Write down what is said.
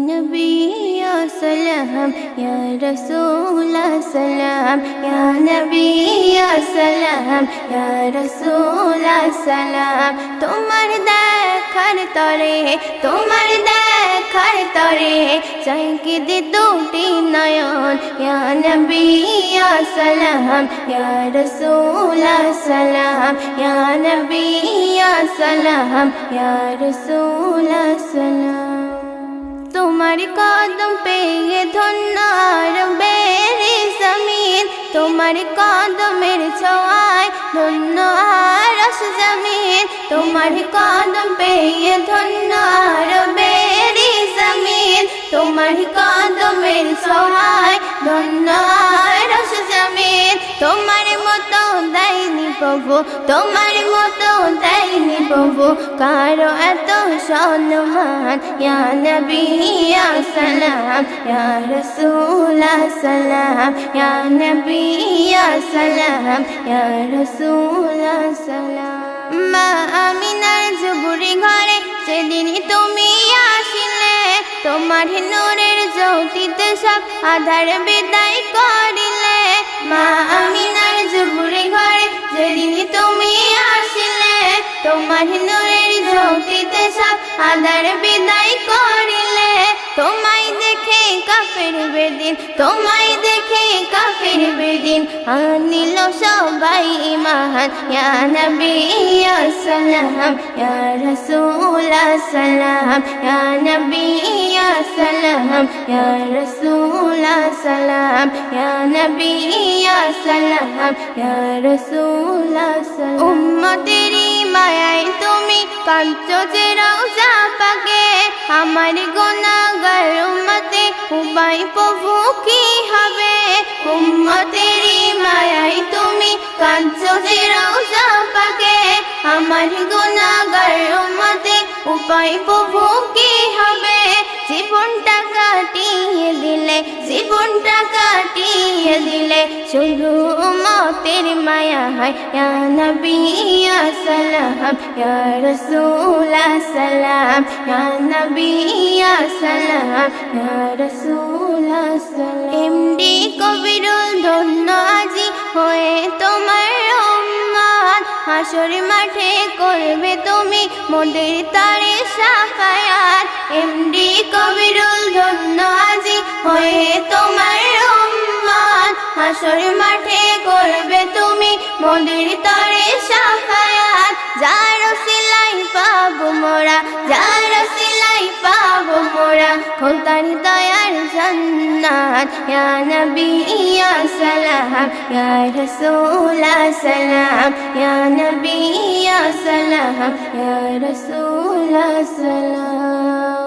নবী ইয়া সালাম ইয়া রাসূল সালাম ইয়া নবী ইয়া সালাম ইয়া রাসূল সালাম তোমার দেখার তরে তোমার দেখার তরে চাই কি দি দুটি নয়ন ইয়া নবী ইয়া সালাম ইয়া রাসূল সালাম ইয়া নবী ইয়া সালাম ইয়া রাসূল সালাম তোমার কদম পেয়ে ধন্য বেরি জমিন। তোমার কদমের ছোঁয়ায় ধন্য আর জমিন। তোমার কদম পেয়ে ধন্য বেরি জমিন। তোমার কদমের ছোঁয়ায় ধন্য আর জমিন। তোমার মতো দেয়নি প্রভু, তোমার মতো দেয়নি প্রভু কারও এত সম্মান, ইয়া নবী, ইয়া সালাম, ইয়া রাসূল সালাম, ইয়া নবী, ইয়া সালাম, ইয়া রাসূল সালাম। মা আমিনার জুবুরি ঘরে সেদিন তুমি আসিলে, তোমার নূরের জ্যোতিতে সব আধার বিদায় করিলে নূরের ঝোঁকিতে সব আদার বিদায় করিলে। তোমায় দেখে কাফের বেদিন, তোমায় দেখে কাফের বেদিন। আনিল সবাই ইমান, ইয়া নবী সালাম ইয়া রাসূল সালাম ইয়া নবী রাসূল সালাম ইয়া নবী ইয়া সালাম ইয়া রাসূল সালাম উম্মতেরি মায়ায় তুমি কাঞ্চো যে রওজা পাকে আমার গুনাহগার উম্মতে উবাই প্রভু কি হবে? উম্মতেরি মায়ায় তুমি কাঞ্চো যে রওজা পাকে আমার গুনাহগার জীবনটা কাটিয়ে দিলে শুধু মতের মায়া হয়। ইয়া নবী, ইয়া সালাম ইয়া সালাম ইয়া সালাম ইয়া সালাম। এমডি কবিরুল ধন্য আজি হয়ে তোমার হাসর মাঠে করবে তুমি মোদের তারে সাফায়াত এমডি কবিরুল ধন্য হাসর মাঠে করবে তুমি মোদের তারে সাফায়াত যার সিলাই পাবো মোরা, যার সিলাই পাবো মোরা খোদার দয়ার জান্নাত। ইয়া নবী, ইয়া সালাম, ইয়া রাসূল সালাম, ইয়া নবী, ইয়া সালাম, ইয়া রাসূল সালাম।